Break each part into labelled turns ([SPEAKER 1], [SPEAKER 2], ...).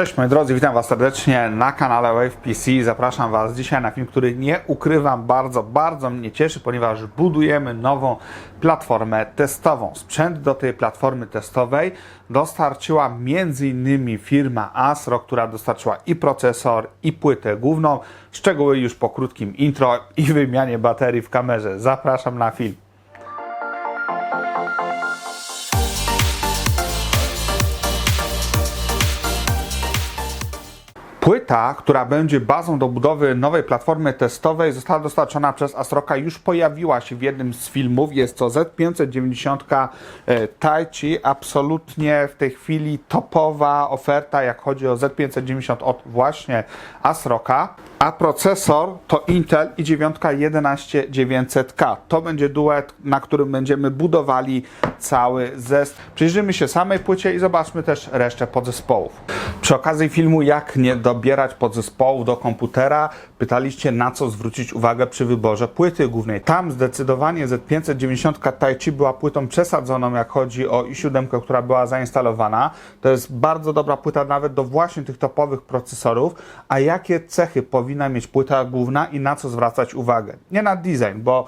[SPEAKER 1] Cześć moi drodzy, witam Was serdecznie na kanale Wave PC. Zapraszam Was dzisiaj na film, który nie ukrywam bardzo, bardzo mnie cieszy, ponieważ budujemy nową platformę testową. Sprzęt do tej platformy testowej dostarczyła m.in. firma Asro, która dostarczyła i procesor, i płytę główną. Szczegóły już po krótkim intro i wymianie baterii w kamerze. Zapraszam na film. 보여줘. Płyta, która będzie bazą do budowy nowej platformy testowej, została dostarczona przez Asroka. Już pojawiła się w jednym z filmów. Jest to Z590 e, Taichi. Absolutnie w tej chwili topowa oferta, jak chodzi o Z590 od właśnie Asroka. A procesor to Intel i9 11900K. To będzie duet, na którym będziemy budowali cały zestaw. Przyjrzymy się samej płycie i zobaczmy też resztę podzespołów. Przy okazji filmu, jak nie dobierać podzespołów do komputera, pytaliście na co zwrócić uwagę przy wyborze płyty głównej. Tam zdecydowanie Z590 Taichi była płytą przesadzoną, jak chodzi o i7, która była zainstalowana. To jest bardzo dobra płyta nawet do właśnie tych topowych procesorów. A jakie cechy powinna mieć płyta główna i na co zwracać uwagę? Nie na design, bo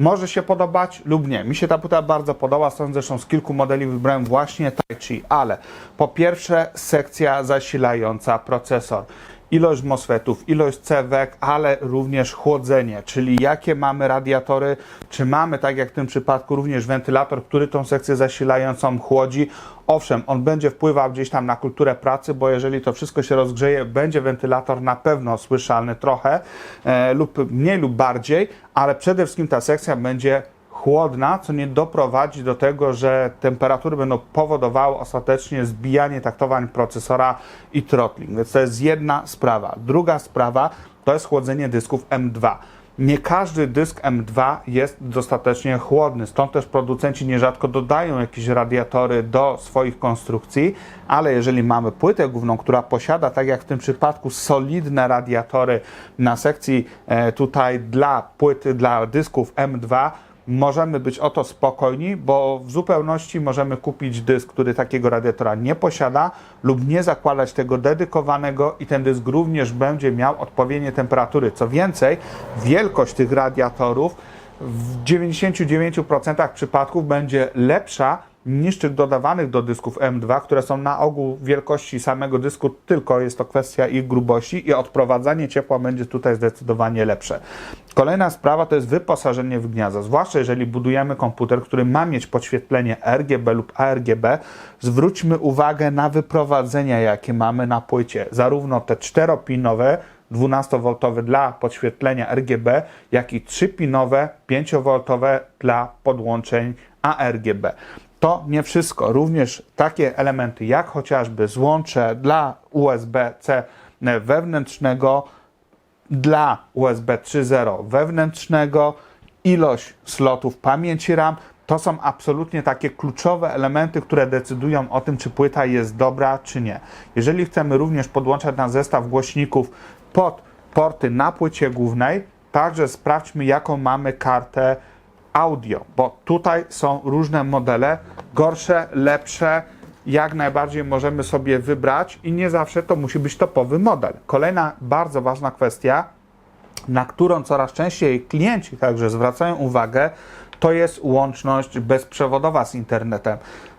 [SPEAKER 1] może się podobać lub nie. Mi się ta płyta bardzo podoba, stąd zresztą z kilku modeli wybrałem właśnie Taichi, ale po pierwsze sekcja zasilająca procesor. Ilość MOSFETów, ilość cewek, ale również chłodzenie, czyli jakie mamy radiatory, czy mamy, tak jak w tym przypadku, również wentylator, który tą sekcję zasilającą chłodzi. Owszem, on będzie wpływał gdzieś tam na kulturę pracy, bo jeżeli to wszystko się rozgrzeje, będzie wentylator na pewno słyszalny trochę, e, lub mniej lub bardziej, ale przede wszystkim ta sekcja będzie chłodna, co nie doprowadzi do tego, że temperatury będą powodowały ostatecznie zbijanie taktowań procesora i throttling. Więc to jest jedna sprawa. Druga sprawa to jest chłodzenie dysków M2 nie każdy dysk M2 jest dostatecznie chłodny, stąd też producenci nierzadko dodają jakieś radiatory do swoich konstrukcji, ale jeżeli mamy płytę główną, która posiada, tak jak w tym przypadku, solidne radiatory na sekcji e, tutaj dla płyty, dla dysków M2, możemy być o to spokojni, bo w zupełności możemy kupić dysk, który takiego radiatora nie posiada, lub nie zakładać tego dedykowanego i ten dysk również będzie miał odpowiednie temperatury. Co więcej, wielkość tych radiatorów w 99% przypadków będzie lepsza niż tych dodawanych do dysków M2, które są na ogół wielkości samego dysku, tylko jest to kwestia ich grubości i odprowadzanie ciepła będzie tutaj zdecydowanie lepsze. Kolejna sprawa to jest wyposażenie w gniazda, zwłaszcza jeżeli budujemy komputer, który ma mieć podświetlenie RGB lub ARGB, zwróćmy uwagę na wyprowadzenia, jakie mamy na płycie, zarówno te czteropinowe, 12V dla podświetlenia RGB, jak i 3-pinowe 5V dla podłączeń ARGB. To nie wszystko. Również takie elementy jak chociażby złącze dla USB-C wewnętrznego, dla USB 3.0 wewnętrznego, ilość slotów pamięci RAM, to są absolutnie takie kluczowe elementy, które decydują o tym, czy płyta jest dobra, czy nie. Jeżeli chcemy również podłączać na zestaw głośników pod porty na płycie głównej, także sprawdźmy, jaką mamy kartę audio, bo tutaj są różne modele, gorsze, lepsze, jak najbardziej możemy sobie wybrać i nie zawsze to musi być topowy model. Kolejna bardzo ważna kwestia, na którą coraz częściej klienci także zwracają uwagę, to jest łączność bezprzewodowa z internetem.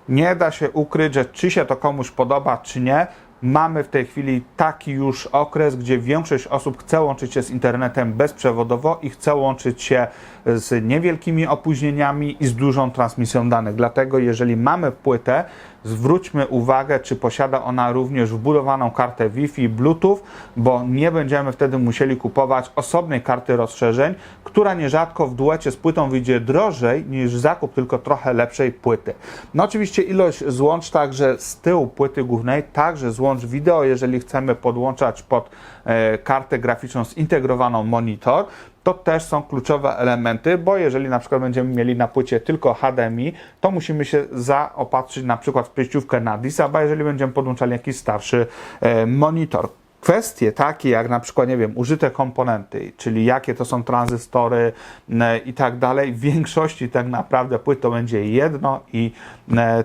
[SPEAKER 1] Nie da się ukryć, że czy się to komuś podoba, czy nie, mamy w tej chwili taki już okres, gdzie większość osób chce łączyć się z internetem bezprzewodowo i chce łączyć się z niewielkimi opóźnieniami i z dużą transmisją danych. Dlatego, jeżeli mamy płytę, zwróćmy uwagę, czy posiada ona również wbudowaną kartę Wi-Fi, Bluetooth, bo nie będziemy wtedy musieli kupować osobnej karty rozszerzeń, która nierzadko w duecie z płytą wyjdzie drożej niż zakup tylko trochę lepszej płyty. No oczywiście ilość złącz także z tyłu płyty głównej, także złącz wideo, jeżeli chcemy podłączać pod e, kartę graficzną zintegrowaną monitor, to też są kluczowe elementy, bo jeżeli na przykład będziemy mieli na płycie tylko HDMI, to musimy się zaopatrzyć na przykład w przejściówkę na DISA, jeżeli będziemy podłączali jakiś starszy e, monitor. Kwestie takie jak na przykład, nie wiem, użyte komponenty, czyli jakie to są tranzystory e, i tak dalej, w większości tak naprawdę płyt to będzie jedno i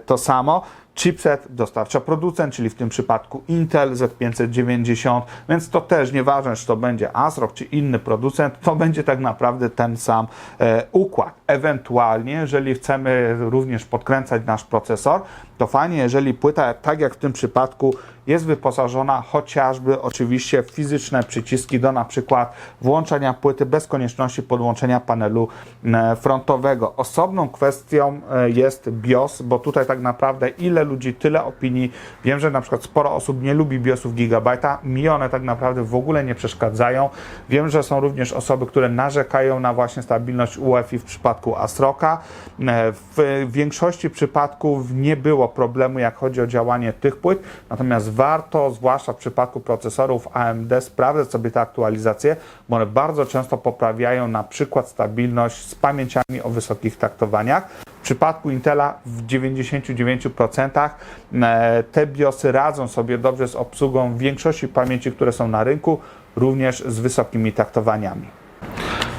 [SPEAKER 1] to samo chipset dostarcza producent, czyli w tym przypadku Intel Z590, więc to też nieważne, czy to będzie ASRock, czy inny producent, to będzie tak naprawdę ten sam e, układ. Ewentualnie, jeżeli chcemy również podkręcać nasz procesor, to fajnie, jeżeli płyta, tak jak w tym przypadku, jest wyposażona chociażby oczywiście w fizyczne przyciski do na przykład włączenia płyty bez konieczności podłączenia panelu e, frontowego. Osobną kwestią e, jest BIOS, bo tutaj tak naprawdę ile ludzi, tyle opinii. Wiem, że na przykład sporo osób nie lubi BIOSów Gigabajta, mi one tak naprawdę w ogóle nie przeszkadzają. Wiem, że są również osoby, które narzekają na właśnie stabilność UEFI w przypadku Asroka. E, W większości przypadków nie było problemu, jak chodzi o działanie tych płyt, natomiast warto, zwłaszcza w przypadku procesorów AMD, sprawdzać sobie te aktualizacje, bo one bardzo często poprawiają na przykład stabilność z pamięciami o wysokich taktowaniach. W przypadku Intela w 99% e, te BIOSy radzą sobie dobrze z obsługą większości pamięci, które są na rynku, również z wysokimi taktowaniami.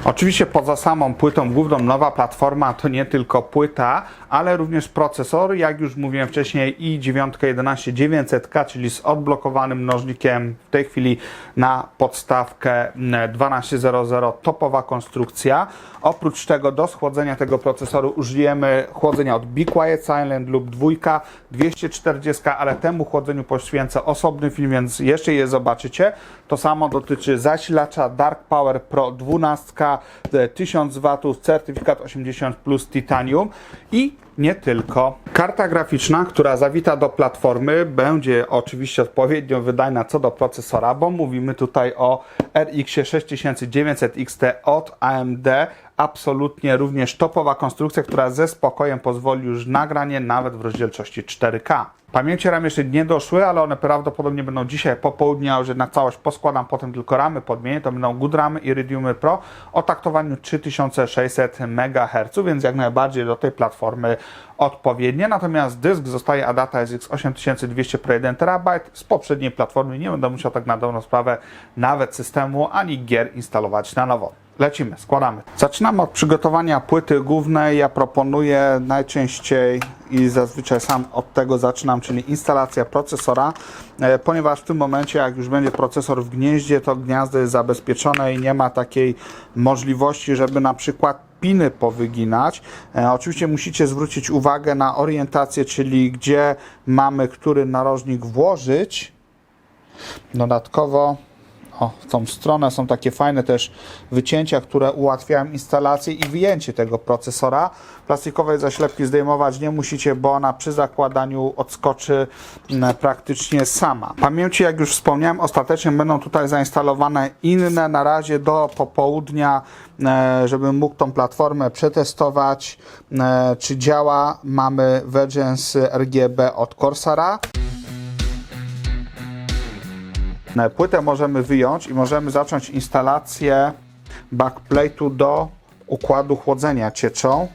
[SPEAKER 1] Oczywiście poza samą płytą główną nowa platforma to nie tylko płyta, ale również procesor, jak już mówiłem wcześniej i9 11900K, czyli z odblokowanym mnożnikiem w tej chwili na podstawkę 1200, topowa konstrukcja. Oprócz tego do schłodzenia tego procesoru użyjemy chłodzenia od Be Quiet Silent lub dwójka 240, ale temu chłodzeniu poświęcę osobny film, więc jeszcze je zobaczycie. To samo dotyczy zasilacza Dark Power Pro 12 e, 1000 W, certyfikat 80 plus titanium i nie tylko. Karta graficzna, która zawita do platformy, będzie oczywiście odpowiednio wydajna co do procesora, bo mówimy tutaj o RX 6900 XT od AMD. Absolutnie również topowa konstrukcja, która ze spokojem pozwoli już nagranie nawet w rozdzielczości 4K. Pamięci RAM jeszcze nie doszły, ale one prawdopodobnie będą dzisiaj po południu, a już całość poskładam, potem tylko ramy podmienię. To będą Good Ramy Iridiumy Pro o taktowaniu 3600 MHz, więc jak najbardziej do tej platformy odpowiednie. Natomiast dysk zostaje Adata SX 8200 Pro 1 TB z poprzedniej platformy. Nie będę musiał tak na dobrą sprawę nawet systemu ani gier instalować na nowo. Lecimy, składamy. Zaczynamy od przygotowania płyty głównej. Ja proponuję najczęściej i zazwyczaj sam od tego zaczynam, czyli instalacja procesora, e, ponieważ w tym momencie, jak już będzie procesor w gnieździe, to gniazdo jest zabezpieczone i nie ma takiej możliwości, żeby na przykład piny powyginać. E, oczywiście musicie zwrócić uwagę na orientację, czyli gdzie mamy który narożnik włożyć. Dodatkowo o, w tą stronę są takie fajne też wycięcia, które ułatwiają instalację i wyjęcie tego procesora. Plastikowej zaślepki zdejmować nie musicie, bo ona przy zakładaniu odskoczy m, praktycznie sama. Pamięci, jak już wspomniałem, ostatecznie będą tutaj zainstalowane inne. Na razie do popołudnia, e, żebym mógł tą platformę przetestować, e, czy działa. Mamy Vergence RGB od Corsara. Płytę możemy wyjąć i możemy zacząć instalację backplate'u do układu chłodzenia cieczą.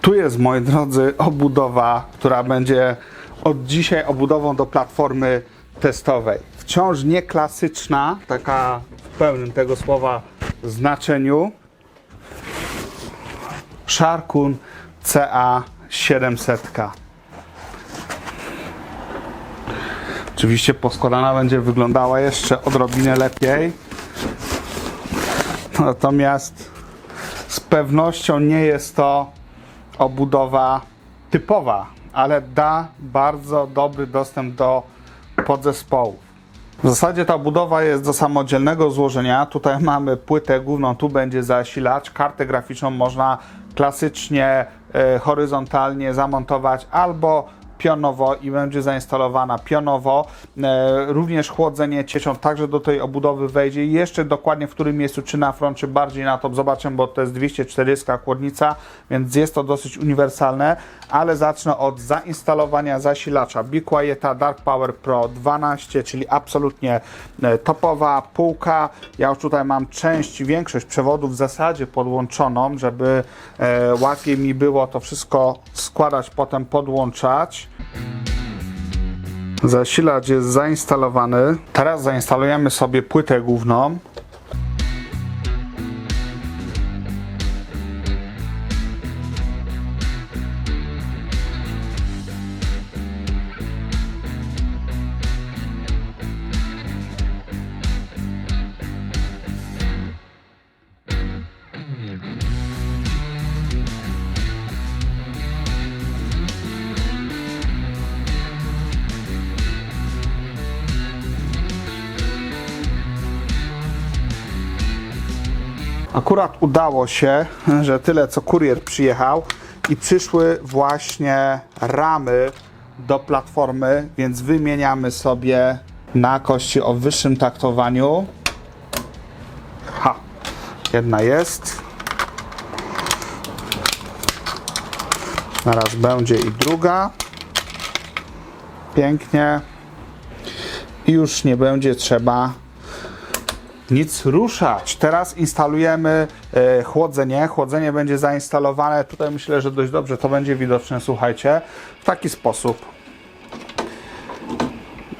[SPEAKER 1] Tu jest, moi drodzy, obudowa, która będzie od dzisiaj obudową do platformy testowej. Wciąż nie klasyczna, taka w pełnym tego słowa znaczeniu. Sharkun CA 700K. Oczywiście poskładana będzie wyglądała jeszcze odrobinę lepiej. Natomiast z pewnością nie jest to obudowa typowa ale da bardzo dobry dostęp do podzespołów. W zasadzie ta budowa jest do samodzielnego złożenia. Tutaj mamy płytę główną, tu będzie zasilacz. Kartę graficzną można klasycznie e, horyzontalnie zamontować albo pionowo i będzie zainstalowana pionowo. E, również chłodzenie ciecią także do tej obudowy wejdzie. Jeszcze dokładnie w którym miejscu, czy na front, czy bardziej na top, zobaczymy, bo to jest 240 chłodnica, więc jest to dosyć uniwersalne, ale zacznę od zainstalowania zasilacza Be Quieta Dark Power Pro 12, czyli absolutnie e, topowa półka. Ja już tutaj mam część, większość przewodów w zasadzie podłączoną, żeby e, łatwiej mi było to wszystko składać, potem podłączać. Zasilacz jest zainstalowany. Teraz zainstalujemy sobie płytę główną. Akurat udało się, że tyle co kurier przyjechał i przyszły właśnie ramy do platformy, więc wymieniamy sobie na kości o wyższym taktowaniu. Ha, jedna jest. Zaraz będzie i druga. Pięknie. I już nie będzie trzeba nic ruszać. Teraz instalujemy e, chłodzenie. Chłodzenie będzie zainstalowane. Tutaj myślę, że dość dobrze to będzie widoczne, słuchajcie, w taki sposób.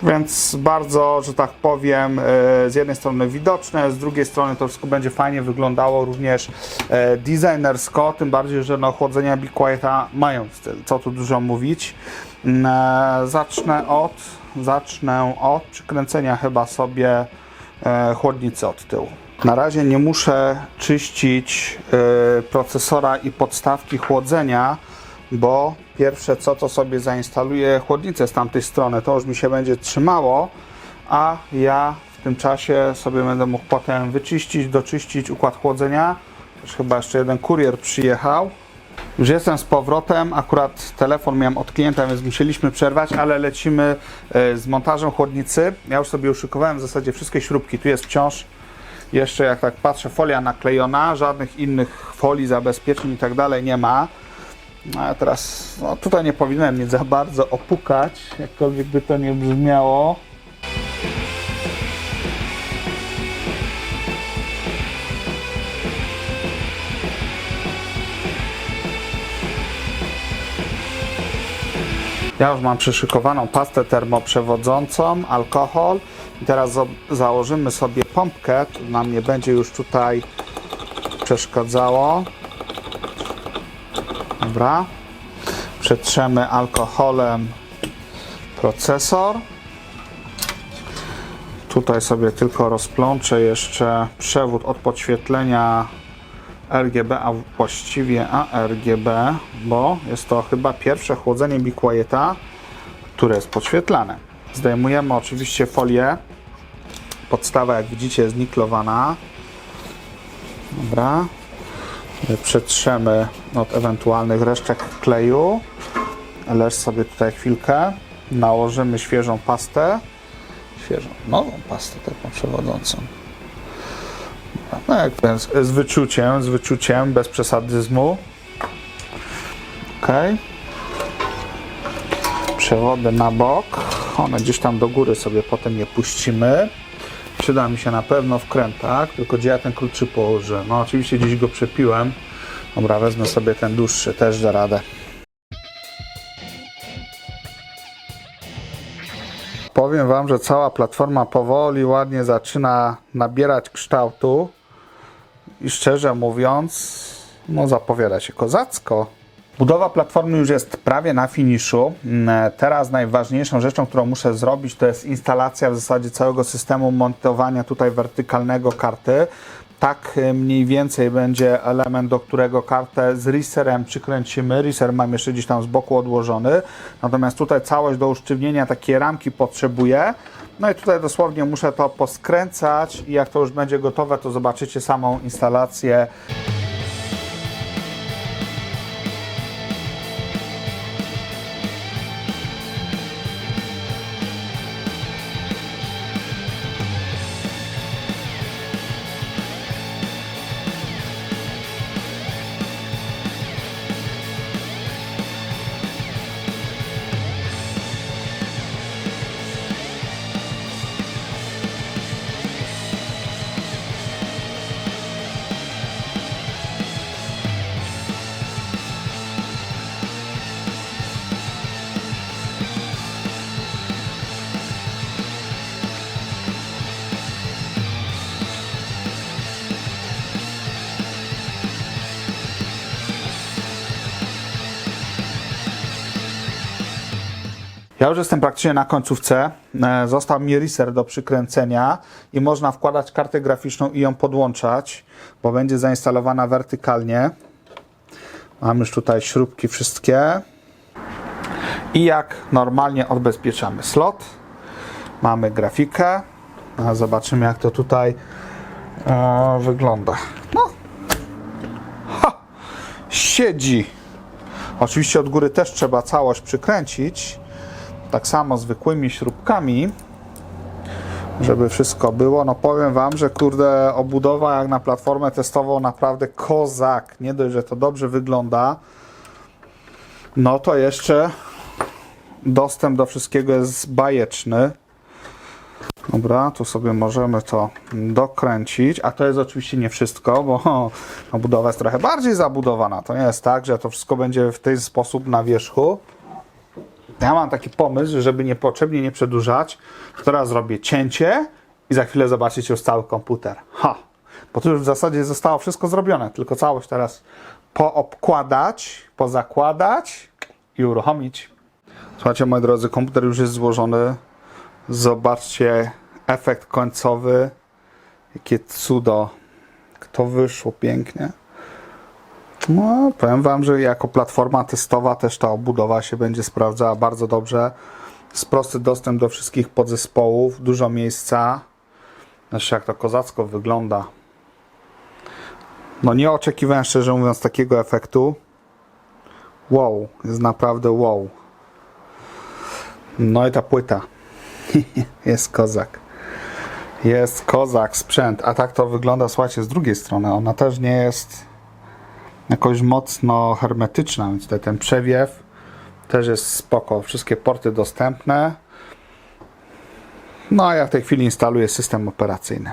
[SPEAKER 1] Więc bardzo, że tak powiem, e, z jednej strony widoczne, z drugiej strony to wszystko będzie fajnie wyglądało również e, designersko, tym bardziej, że no, chłodzenia Be Quieta mają styl, co tu dużo mówić. Mm, Zacznę od, zacznę od przykręcenia chyba sobie e, chłodnicy od tyłu. Na razie nie muszę czyścić e, procesora i podstawki chłodzenia, bo pierwsze co to sobie zainstaluję chłodnicę z tamtej strony, to już mi się będzie trzymało, a ja w tym czasie sobie będę mógł potem wyczyścić, doczyścić układ chłodzenia. Też chyba jeszcze jeden kurier przyjechał. Już jestem z powrotem, akurat telefon miałem od klienta, więc musieliśmy przerwać, ale lecimy e, z montażem chłodnicy. Ja już sobie uszykowałem w zasadzie wszystkie śrubki. Tu jest wciąż jeszcze, jak tak patrzę, folia naklejona, żadnych innych folii, zabezpieczeń i tak dalej nie ma. No, a teraz no, tutaj nie powinienem nic za bardzo opukać, jakkolwiek by to nie brzmiało. Ja już mam przyszykowaną pastę termoprzewodzącą, alkohol. I teraz założymy sobie pompkę. Nam nie będzie już tutaj przeszkadzało. Dobra. Przetrzemy alkoholem procesor. Tutaj sobie tylko rozplączę jeszcze przewód od podświetlenia RGB, a właściwie ARGB, bo jest to chyba pierwsze chłodzenie Be Quieta, które jest podświetlane. Zdejmujemy oczywiście folię. Podstawa, jak widzicie, jest niklowana. Dobra. Przetrzemy od ewentualnych resztek kleju. Leż sobie tutaj chwilkę. Nałożymy świeżą pastę. Świeżą, nową pastę termoprzewodzącą. No jak więc z wyczuciem, z wyczuciem, bez przesadyzmu. Ok. Przewody na bok. One gdzieś tam do góry sobie potem je puścimy. Przyda mi się na pewno wkrętak, tylko gdzie ja ten krótszy położę? No oczywiście gdzieś go przepiłem. Dobra, wezmę sobie ten dłuższy, też da radę. Powiem Wam, że cała platforma powoli, ładnie zaczyna nabierać kształtu i szczerze mówiąc, no zapowiada się kozacko. Budowa platformy już jest prawie na finiszu. Mm, Teraz najważniejszą rzeczą, którą muszę zrobić, to jest instalacja w zasadzie całego systemu montowania tutaj wertykalnego karty. Tak e, mniej więcej będzie element, do którego kartę z riserem przykręcimy. Riser mam jeszcze gdzieś tam z boku odłożony. Natomiast tutaj całość do usztywnienia takiej ramki potrzebuję. No i tutaj dosłownie muszę to poskręcać i jak to już będzie gotowe, to zobaczycie samą instalację. Ja już jestem praktycznie na końcówce. E, Został mi riser do przykręcenia i można wkładać kartę graficzną i ją podłączać, bo będzie zainstalowana wertykalnie. Mam już tutaj śrubki wszystkie. I jak normalnie odbezpieczamy slot, mamy grafikę. A Zobaczymy jak to tutaj e, wygląda. No. Ha! Siedzi. Oczywiście od góry też trzeba całość przykręcić. Tak samo zwykłymi śrubkami, żeby wszystko było. No powiem Wam, że kurde obudowa jak na platformę testową naprawdę kozak. Nie dość, że to dobrze wygląda, no to jeszcze dostęp do wszystkiego jest bajeczny. Dobra, tu sobie możemy to dokręcić, a to jest oczywiście nie wszystko, bo no, budowa jest trochę bardziej zabudowana. To nie jest tak, że to wszystko będzie w ten sposób na wierzchu. Ja mam taki pomysł, żeby niepotrzebnie nie przedłużać. to Teraz zrobię cięcie i za chwilę zobaczycie już cały komputer. Ha! Bo tu już w zasadzie zostało wszystko zrobione, tylko całość teraz poobkładać, pozakładać i uruchomić. Słuchajcie, moi drodzy, komputer już jest złożony. Zobaczcie efekt końcowy. Jakie cudo. To wyszło pięknie. No, powiem Wam, że jako platforma testowa też ta obudowa się będzie sprawdzała bardzo dobrze. Jest prosty dostęp do wszystkich podzespołów, dużo miejsca. Znaczy, jak to kozacko wygląda. No, nie oczekiwałem szczerze mówiąc takiego efektu. Wow, jest naprawdę wow. No i ta płyta. jest kozak. Jest kozak sprzęt. A tak to wygląda, słuchajcie, z drugiej strony. Ona też nie jest jakoś mocno hermetyczna, więc tutaj ten przewiew też jest spoko. Wszystkie porty dostępne. No a ja w tej chwili instaluję system operacyjny.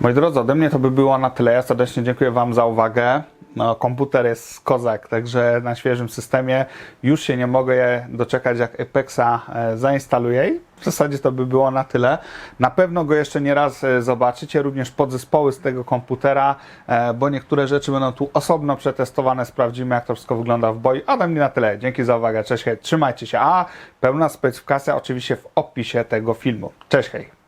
[SPEAKER 1] Moi drodzy, ode mnie to by było na tyle. Ja serdecznie dziękuję Wam za uwagę. No, komputer jest kozak, także na świeżym systemie już się nie mogę doczekać, jak Apexa e, zainstaluję. W zasadzie to by było na tyle. Na pewno go jeszcze nie raz e, zobaczycie, również podzespoły z tego komputera, e, bo niektóre rzeczy będą tu osobno przetestowane. Sprawdzimy, jak to wszystko wygląda w boju. Ode mnie na tyle. Dzięki za uwagę. Cześć, hej. Trzymajcie się. A pełna specyfikacja oczywiście w opisie tego filmu. Cześć, hej.